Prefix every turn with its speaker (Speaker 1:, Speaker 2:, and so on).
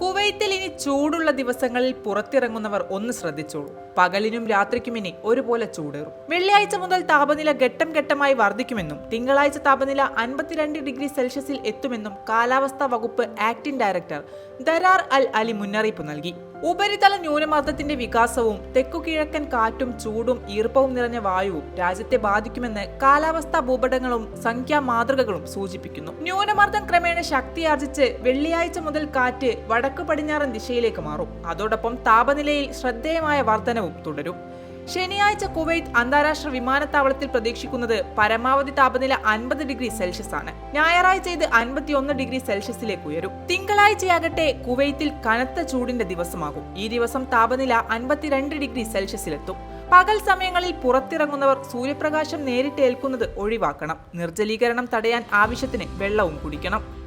Speaker 1: കുവൈത്തിൽ ഇനി ചൂടുള്ള ദിവസങ്ങളിൽ പുറത്തിറങ്ങുന്നവർ ഒന്ന് ശ്രദ്ധിച്ചോളൂ. പകലിനും രാത്രിക്കും ഇനി ഒരുപോലെ ചൂടേറും. വെള്ളിയാഴ്ച മുതൽ താപനില ഘട്ടം ഘട്ടമായി വർദ്ധിക്കുമെന്നും തിങ്കളാഴ്ച താപനില അൻപത്തിരണ്ട് ഡിഗ്രി സെൽഷ്യസിൽ എത്തുമെന്നും കാലാവസ്ഥാ വകുപ്പ് acting director Darar Al Ali മുന്നറിയിപ്പ് നൽകി. ഉപരിതല ന്യൂനമർദ്ദത്തിന്റെ വികാസവും തെക്കുകിഴക്കൻ കാറ്റും ചൂടും ഈർപ്പവും നിറഞ്ഞ വായുവും രാജ്യത്തെ ബാധിക്കുമെന്ന് കാലാവസ്ഥാ ഭൂപടങ്ങളും സംഖ്യാ മാതൃകകളും സൂചിപ്പിക്കുന്നു. ന്യൂനമർദ്ദം ക്രമേണ ശക്തിയാർജിച്ച് വെള്ളിയാഴ്ച മുതൽ കാറ്റ് വടക്കു പടിഞ്ഞാറൻ ദിശയിലേക്ക് മാറും. അതോടൊപ്പം താപനിലയിൽ ശ്രദ്ധേയമായ വർധനവും തുടരും. ശനിയാഴ്ച കുവൈത്ത് അന്താരാഷ്ട്ര വിമാനത്താവളത്തിൽ പ്രതീക്ഷിക്കുന്നത് പരമാവധി താപനില അൻപത് ഡിഗ്രി സെൽഷ്യസ് ആണ്. ഞായറാഴ്ച ഇത് അൻപത്തിയൊന്ന് ഡിഗ്രി സെൽഷ്യസിലേക്ക് ഉയരും. തിങ്കളാഴ്ചയാകട്ടെ കുവൈത്തിൽ കനത്ത ചൂടിന്റെ ദിവസമാകും. ഈ ദിവസം താപനില അൻപത്തിരണ്ട് ഡിഗ്രി സെൽഷ്യസിലെത്തും. പകൽ സമയങ്ങളിൽ പുറത്തിറങ്ങുന്നവർ സൂര്യപ്രകാശം നേരിട്ട് ഏൽക്കുന്നത് ഒഴിവാക്കണം. നിർജലീകരണം തടയാൻ ആവശ്യത്തിന് വെള്ളവും കുടിക്കണം.